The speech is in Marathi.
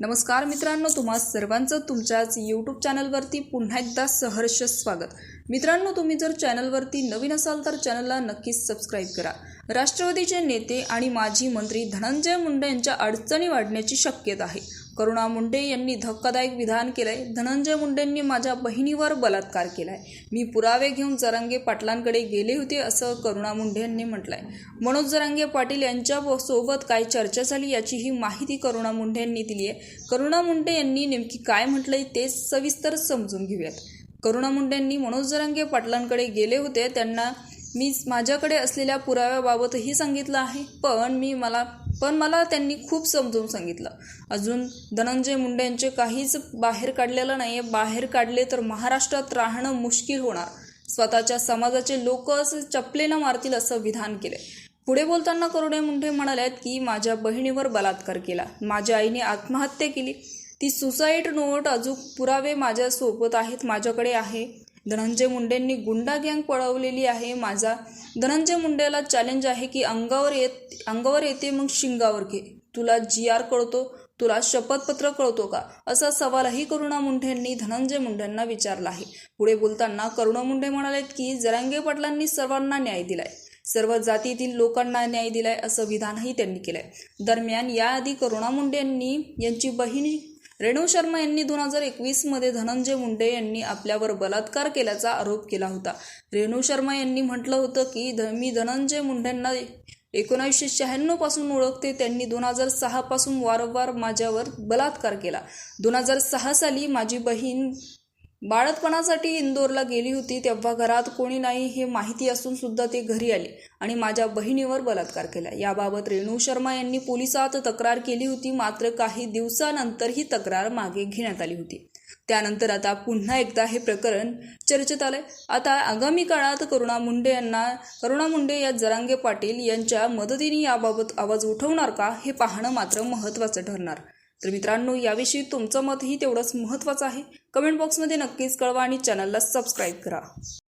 नमस्कार मित्रांनो तुम्हा सर्वांचं तुमच्याच यूट्यूब चॅनलवरती पुन्हा एकदा सहर्ष स्वागत. मित्रांनो तुम्ही जर चॅनलवरती नवीन असाल तर चॅनलला नक्कीच सबस्क्राईब करा. राष्ट्रवादीचे नेते आणि माजी मंत्री धनंजय मुंडे यांच्या अडचणी वाढण्याची शक्यता आहे. करुणा मुंडे यांनी धक्कादायक विधान केलंय. धनंजय मुंडेंनी माझ्या बहिणीवर बलात्कार केलाय. मी पुरावे घेऊन जरांगे पाटलांकडे गेले होते असं करुणा मुंडे यांनी म्हटलंय. मनोज जरांगे पाटील यांच्या सोबत काय चर्चा झाली याची ही माहिती करुणा मुंडे यांनी दिली आहे करुणा मुंडे यांनी नेमकी काय म्हटलंय ते सविस्तर समजून घेऊयात. करुणा मुंडेंनी मनोज जरांगे पाटलांकडे गेले होते. त्यांना मी माझ्याकडे असलेल्या पुराव्याबाबतही सांगितलं आहे. पण मी मला पण मला त्यांनी खूप समजून सांगितलं. अजून धनंजय मुंडे यांचे काहीच बाहेर काढलेलं नाही आहे बाहेर काढले तर महाराष्ट्रात राहणं मुश्किल होणार. स्वतःच्या समाजाचे लोक असं चपलेनं मारतील असं विधान केले पुढे बोलताना करुणे मुंडे म्हणाल्यात की माझ्या बहिणीवर बलात्कार केला. माझ्या आईने आत्महत्या केली. ती सुसाईड नोट अजून पुरावे माझ्यासोबत आहेत माझ्याकडे आहे. धनंजय मुंडेंनी गुंडा गँग पळवलेली आहे. माझा धनंजय मुंडेला चॅलेंज आहे की अंगावर येत अंगावर येते मग शिंगावर घे. तुला जी आर कळतो तुला शपथपत्र कळतो का? असा सवालही करुणा मुंढेंनी धनंजय मुंडेंना विचारला आहे. पुढे बोलताना करुणा मुंडे म्हणालेत की जरांगे पाटलांनी सर्वांना न्याय दिलाय. सर्व जातीतील लोकांना न्याय दिलाय असं विधानही त्यांनी केलंय. दरम्यान याआधी करुणा मुंडे यांनी यांची बहीण रेणू शर्मा यांनी दोन हजार एकवीसमध्ये धनंजय मुंडे यांनी आपल्यावर बलात्कार केल्याचा आरोप केला होता. रेणू शर्मा यांनी म्हटलं होतं की ध मी धनंजय मुंडेंना एकोणीसशे शहाण्णवपासून ओळखते. त्यांनी दोन हजार सहा पासून वारंवार माझ्यावर बलात्कार केला. दोन हजार सहा साली माझी बहीण बाळतपणासाठी इंदोरला गेली होती तेव्हा घरात कोणी नाही हे माहिती असून सुद्धा ते घरी आले आणि माझ्या बहिणीवर बलात्कार केला. याबाबत रेणू शर्मा यांनी पोलिसात तक्रार केली होती. मात्र काही दिवसानंतर ही तक्रार मागे घेण्यात आली होती. त्यानंतर आता पुन्हा एकदा हे प्रकरण चर्चेत आलंय. आता आगामी काळात करुणा मुंडे यांना करुणा मुंडे या जरांगे पाटील यांच्या मदतीने याबाबत आवाज उठवणार का हे पाहणं मात्र महत्त्वाचं ठरणार. तर मित्रांनो याविषयी तुमचं मतही तेवढंच महत्त्वाचं आहे. कमेंट बॉक्समध्ये नक्कीच कळवा आणि चॅनलला सबस्क्राईब करा.